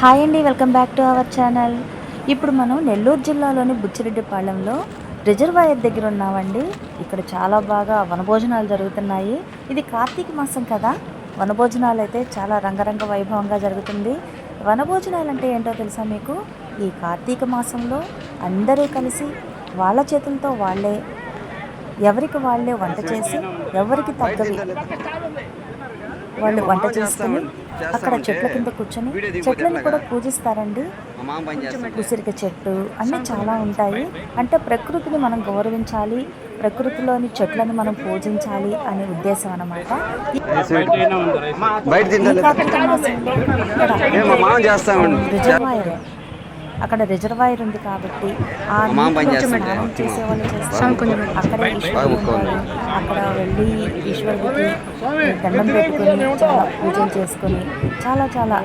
Hi అండి welcome back to our channel. ఇప్పుడు మనం నెల్లూరు జిల్లాలోని బుచ్చిరెడ్డిపాళెంలో రిజర్వాయర్ దగ్గర ఉన్నామండి. ఇక్కడ చాలా బాగా వనభోజనాలు జరుగుతున్నాయి. ఇది కార్తీక మాసం కదా వనభోజనాలు అయితే చాలా రంగరంగ వైభవంగా జరుగుతుంది. వనభోజనాలు అంటే ఏంటో తెలుసా మీకు? ఈ కార్తీక మాసంలో అందరూ కలిసి వాళ్ళ చేతులతో వాళ్ళే ఎవరికి వాళ్ళే వంట చేసి ఎవరికి తగ్గవి వాళ్ళు వంట చేసుకుని అక్కడ చెట్ల కింద కూర్చొని చెట్లను కూడా పూజిస్తారండి. ఉసిరిక చెట్టు అన్నీ చాలా ఉంటాయి. అంటే ప్రకృతిని మనం గౌరవించాలి ప్రకృతిలోని చెట్లను మనం పూజించాలి అనే ఉద్దేశం అన్నమాట. ఈ- అక్కడ రిజర్వాయర్ ఉంది కాబట్టి ఆ చేస్తారు. అక్కడే అక్కడ వెళ్ళి ఈశ్వరుడికి దండం పెట్టుకొని చాలా పూజలు చేసుకొని చాలా చాలా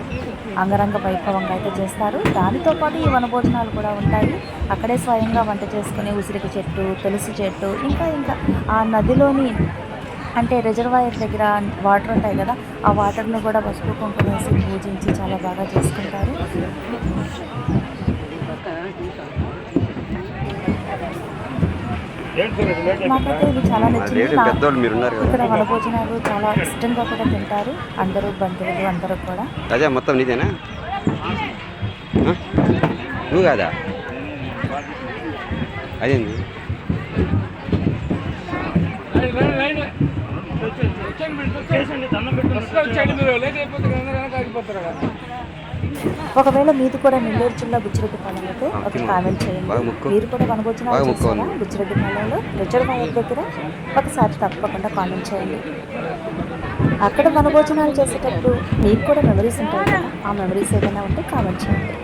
అంగరంగ వైభవంగా అయితే చేస్తారు. దానితో పాటు ఈ వనభోజనాలు కూడా ఉంటాయి. అక్కడే స్వయంగా వంట చేసుకుని ఉసిరిక చెట్టు తులసి చెట్టు ఇంకా ఇంకా ఆ నదిలోని అంటే రిజర్వాయర్ దగ్గర వాటర్ ఉంటాయి కదా ఆ వాటర్ని కూడా పసుపు కుంకుమ వేసి పూజించి చాలా బాగా చేసుకుంటారు. నాకైతే ఇది చాలా నచ్చింది. మీరు కదా. ఇక్కడ వనభోజనాలు చాలా ఇష్టంగా కూడా తింటారు. అందరూ బంధువులు అందరూ కూడా. అదే మొత్తం నీదేనా? నువ్వు కాదా? అదేంది? ఒకవేళ మీది కూడా నెల్లూరు జిల్లా బుచ్చిరెడ్డిపాలెం అయితే ఒక. కామెంట్ చేయండి. మీరు కూడా చేస్తారా ఉంది. బుచ్చిరెడ్డిపాలెంలో రిజర్వాయర్ దగ్గర ఒకసారి తప్పకుండా కామెంట్ చేయండి అక్కడ వనభోజనాలు చేసేటప్పుడు మీకు కూడా మెమరీస్ ఉంటాయి కదా ఆ మెమరీస్ ఏదైనా ఉంటే కామెంట్ చేయండి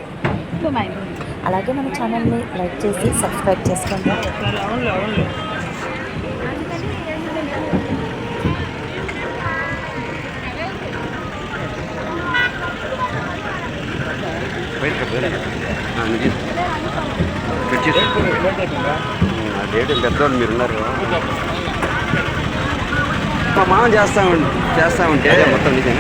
అలాగే మన ఛానల్ని లైక్ చేసి సబ్స్క్రైబ్ చేసుకోండి బయట రేటు పెద్దోళ్ళు మీరు ఉన్నారు మా మామ చేస్తామండి చేస్తామంటే మొత్తం నీదేనా